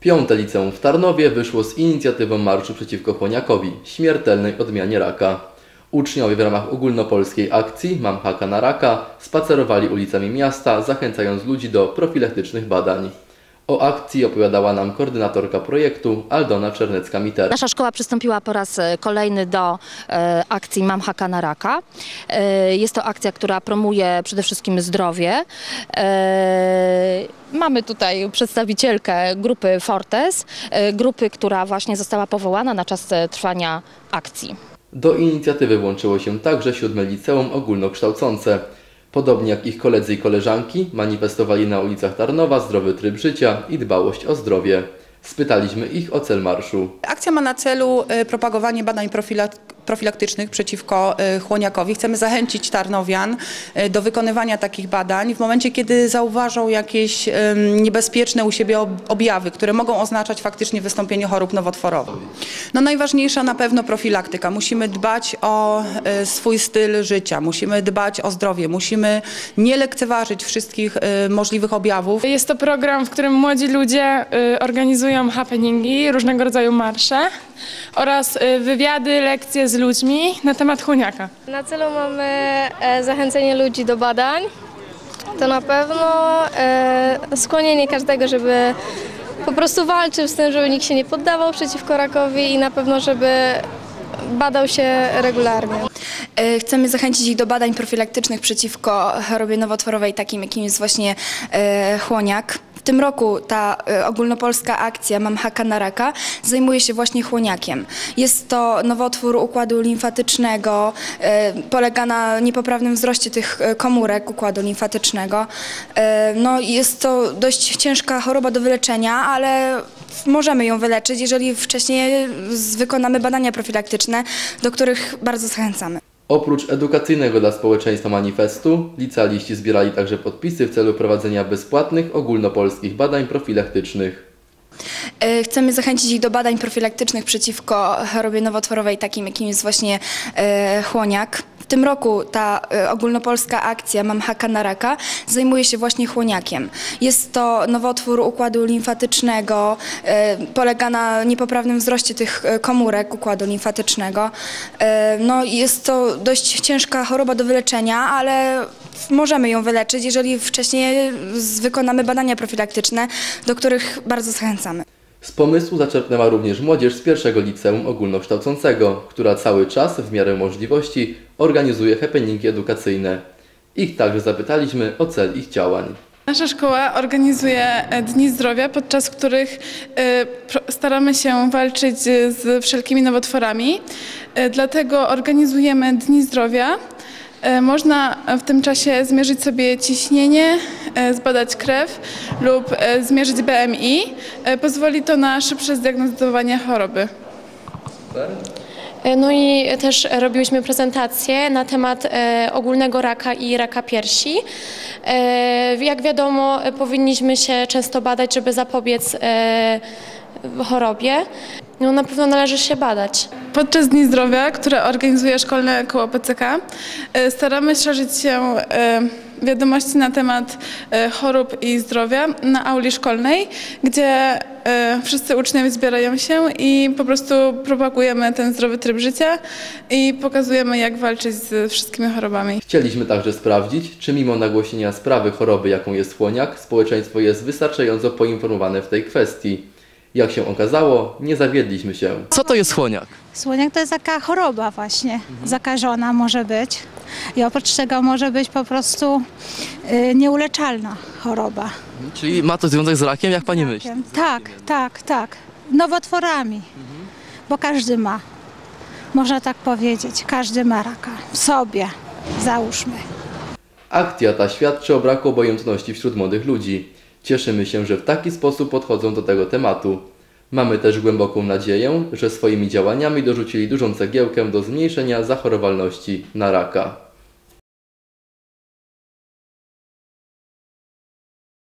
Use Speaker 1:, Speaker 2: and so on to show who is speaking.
Speaker 1: Piąte liceum w Tarnowie wyszło z inicjatywą Marszu przeciwko chłoniakowi, śmiertelnej odmianie raka. Uczniowie w ramach ogólnopolskiej akcji Mam haka na raka spacerowali ulicami miasta, zachęcając ludzi do profilaktycznych badań. O akcji opowiadała nam koordynatorka projektu Aldona Czernecka-Miter.
Speaker 2: Nasza szkoła przystąpiła po raz e, kolejny do e, akcji Mam haka na raka. E, jest to akcja, która promuje przede wszystkim zdrowie. Mamy tutaj przedstawicielkę grupy Fortes, grupy, która właśnie została powołana na czas trwania akcji.
Speaker 1: Do inicjatywy włączyło się także siódme liceum ogólnokształcące. Podobnie jak ich koledzy i koleżanki, manifestowali na ulicach Tarnowa zdrowy tryb życia i dbałość o zdrowie. Spytaliśmy ich o cel marszu.
Speaker 3: Akcja ma na celu e, propagowanie badań profilak- profilaktycznych przeciwko e, chłoniakowi. Chcemy zachęcić Tarnowian e, do wykonywania takich badań w momencie, kiedy zauważą jakieś niebezpieczne u siebie ob- objawy, które mogą oznaczać faktycznie wystąpienie chorób nowotworowych. No najważniejsza na pewno profilaktyka. Musimy dbać o e, swój styl życia, musimy dbać o zdrowie, musimy nie lekceważyć wszystkich możliwych objawów.
Speaker 4: Jest to program, w którym młodzi ludzie y, organizują happeningi, różnego rodzaju marsze oraz y, wywiady, lekcje z ludźmi na temat chłoniaka.
Speaker 5: Na celu mamy e, zachęcenie ludzi do badań. To na pewno e, skłonienie każdego, żeby po prostu walczył z tym, żeby nikt się nie poddawał przeciwko rakowi i na pewno, żeby badał się regularnie.
Speaker 6: E, Chcemy zachęcić ich do badań profilaktycznych przeciwko chorobie nowotworowej, takim jakim jest właśnie chłoniak. Tym roku ta e, ogólnopolska akcja Mam haka na raka zajmuje się właśnie chłoniakiem. Jest to nowotwór układu limfatycznego, e, polega na niepoprawnym wzroście tych e, komórek układu limfatycznego. No jest to dość ciężka choroba do wyleczenia, ale możemy ją wyleczyć, jeżeli wcześniej wykonamy badania profilaktyczne, do których bardzo zachęcamy.
Speaker 1: Oprócz edukacyjnego dla społeczeństwa manifestu, licealiści zbierali także podpisy w celu prowadzenia bezpłatnych ogólnopolskich badań profilaktycznych.
Speaker 6: E, Chcemy zachęcić ich do badań profilaktycznych przeciwko chorobie nowotworowej, takim jakim jest właśnie e, chłoniak. Tym roku ta e, ogólnopolska akcja Mam haka na raka zajmuje się właśnie chłoniakiem. Jest to nowotwór układu limfatycznego, e, polega na niepoprawnym wzroście tych e, komórek układu limfatycznego. No jest to dość ciężka choroba do wyleczenia, ale możemy ją wyleczyć, jeżeli wcześniej wykonamy badania profilaktyczne, do których bardzo zachęcamy.
Speaker 1: Z pomysłu zaczerpnęła również młodzież z pierwszego liceum ogólnokształcącego, która cały czas, w miarę możliwości, organizuje happeningi edukacyjne. Ich także zapytaliśmy o cel ich działań.
Speaker 4: Nasza szkoła organizuje e, Dni Zdrowia, podczas których e, staramy się walczyć e, z wszelkimi nowotworami. Dlatego organizujemy Dni Zdrowia. Można w tym czasie zmierzyć sobie ciśnienie, zbadać krew lub e, zmierzyć BMI. E, Pozwoli to na szybsze zdiagnozowanie choroby.
Speaker 7: No i też robiłyśmy prezentację na temat e, ogólnego raka i raka piersi. E, jak wiadomo, e, powinniśmy się często badać, żeby zapobiec e, chorobie. No, na pewno należy się badać.
Speaker 4: Podczas Dni Zdrowia, które organizuje Szkolne Koło PCK, e, staramy szerzyć się e, wiadomości na temat e, chorób i zdrowia na auli szkolnej, gdzie e, wszyscy uczniowie zbierają się i po prostu propagujemy ten zdrowy tryb życia i pokazujemy, jak walczyć z wszystkimi chorobami.
Speaker 1: Chcieliśmy także sprawdzić, czy mimo nagłośnienia sprawy choroby, jaką jest chłoniak, społeczeństwo jest wystarczająco poinformowane w tej kwestii. Jak się okazało, nie zawiedliśmy się. Co to jest chłoniak?
Speaker 8: Słoniak to jest taka choroba właśnie, zakażona może być. I oprócz tego może być po prostu y, nieuleczalna choroba.
Speaker 1: Czyli ma to związek z rakiem, jak pani myśli?
Speaker 8: Tak, tak, tak. Nowotworami, bo każdy ma. Można tak powiedzieć, każdy ma raka w sobie, załóżmy.
Speaker 1: Akcja ta świadczy o braku obojętności wśród młodych ludzi. Cieszymy się, że w taki sposób podchodzą do tego tematu. Mamy też głęboką nadzieję, że swoimi działaniami dorzucili dużą cegiełkę do zmniejszenia zachorowalności na raka.